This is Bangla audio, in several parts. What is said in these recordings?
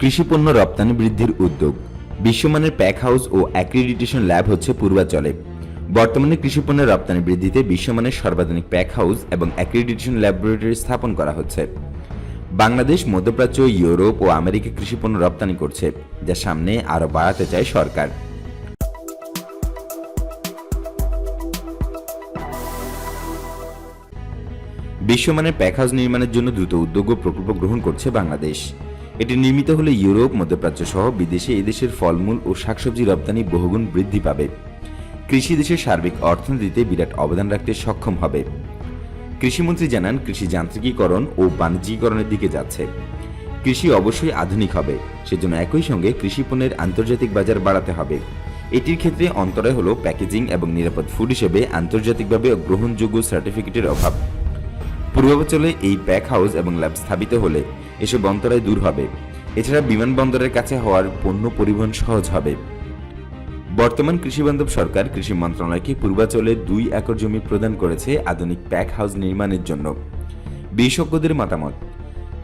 কৃষিপণ্য রপ্তানি বৃদ্ধির উদ্যোগ। বিশ্বমানের প্যাক হাউস ও অ্যাক্রিডিটেশন ল্যাব হচ্ছে পূর্বাচলে। বর্তমানে কৃষিপণ্যের রপ্তানি বৃদ্ধিতে বিশ্বমানের সর্বাধুনিক প্যাক হাউস এবং অ্যাক্রিডিটেশন ল্যাবরেটরি স্থাপন করা হচ্ছে। বাংলাদেশ, মধ্যপ্রাচ্য, ইউরোপ ও আমেরিকা কৃষিপণ্য রপ্তানি করছে, যা সামনে আরও বাড়াতে চায় সরকার। বিশ্বমানের প্যাক হাউস নির্মাণের জন্য দ্রুত উদ্যোগ ও প্রকল্প গ্রহণ করছে বাংলাদেশ। এটি নির্মিত হলে ইউরোপ মধ্যপ্রাচ্য সহ বিদেশে এদেশের ফলমূল ও শাকসবজি রপ্তানি বহুগুণ বৃদ্ধি পাবে। কৃষি দেশের সার্বিক অর্থনীতিতে বিরাট অবদান রাখতে সক্ষম হবে। কৃষিমন্ত্রী জানান, কৃষি যান্ত্রিকীকরণ ও বাণিজ্যিকরণের দিকে যাচ্ছে। কৃষি অবশ্যই আধুনিক হবে, সেজন্য একই সঙ্গে কৃষি পণ্যের আন্তর্জাতিক বাজার বাড়াতে হবে। এটির ক্ষেত্রে অন্তরায় হল প্যাকেজিং এবং নিরাপদ ফুড হিসেবে আন্তর্জাতিকভাবে গ্রহণযোগ্য সার্টিফিকেটের অভাব। পূর্বাঞ্চলে এই প্যাক হাউস এবং ল্যাব স্থাপিত হলে এসব অন্তরায় দূর হবে। এছাড়া বিমানবন্দরের কাছে হওয়ার পণ্য পরিবহন সহজ হবে। বর্তমান কৃষিবান্ধব সরকার কৃষি মন্ত্রণালয়কে পূর্বাঞ্চলে দুই একর জমি প্রদান করেছে আধুনিক প্যাক হাউস নির্মাণের জন্য। বিশেষজ্ঞদের মতামত,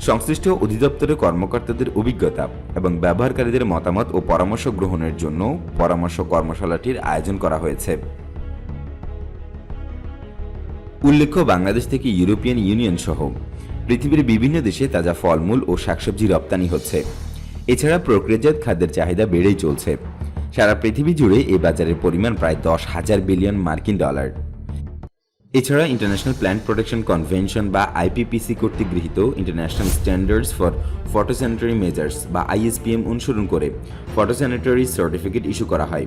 সংশ্লিষ্ট অধিদপ্তরের কর্মকর্তাদের অভিজ্ঞতা এবং ব্যবহারকারীদের মতামত ও পরামর্শ গ্রহণের জন্য পরামর্শ কর্মশালাটির আয়োজন করা হয়েছে। উল্লেখ্য, বাংলাদেশ থেকে ইউরোপিয়ান ইউনিয়ন সহ পৃথিবীর বিভিন্ন দেশে তাজা ফলমূল ও শাকসবজি রপ্তানি হচ্ছে। এছাড়া প্রক্রিয়াজাত খাদ্যের চাহিদা বেড়েই চলছে। সারা পৃথিবী জুড়ে এই বাজারের পরিমাণ প্রায় দশ হাজার বিলিয়ন মার্কিন ডলার। এছাড়া ইন্টারন্যাশনাল প্ল্যান্ট প্রোটেকশন কনভেনশন বা আইপিপিসি কর্তৃক গৃহীত international standards for phytosanitary measures বা আইএসপিএম অনুসরণ করে ফটোস্যানিটারি সার্টিফিকেট ইস্যু করা হয়।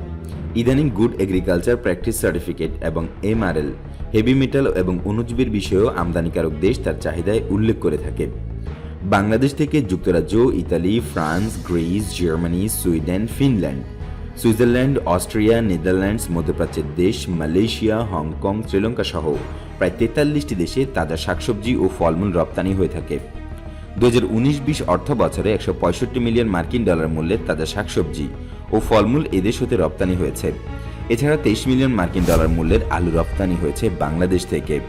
ইদানিং গুড এগ্রিকালচার প্র্যাকটিস সার্টিফিকেট এবং এমআরএল হেভি মেটাল এবং অনুজীবের বিষয়েও আমদানিকারক দেশ তার চাহিদায় উল্লেখ করে থাকে। বাংলাদেশ থেকে যুক্তরাজ্য, Italy, France, Greece, Germany, Sweden, Finland. Switzerland, Austria, Netherlands, মধ্যপ্রাচ্যের দেশ, মালয়েশিয়া, হংকং, শ্রীলঙ্কা সহ প্রায় তেতাল্লিশটি দেশে তাজা শাকসবজি ও ফলমূল রপ্তানি হয়ে থাকে। দু হাজার উনিশ বিশ অর্থ বছরে একশো পঁয়ষট্টি মিলিয়ন মার্কিন ডলার মূল্যের তাজা শাকসবজি ও ফলমূল এদেশ হতে রপ্তানি হয়েছে। এছাড়া তেইশ মিলিয়ন মার্কিন ডলার মূল্যের আলু রপ্তানি হয়েছে বাংলাদেশ থেকে।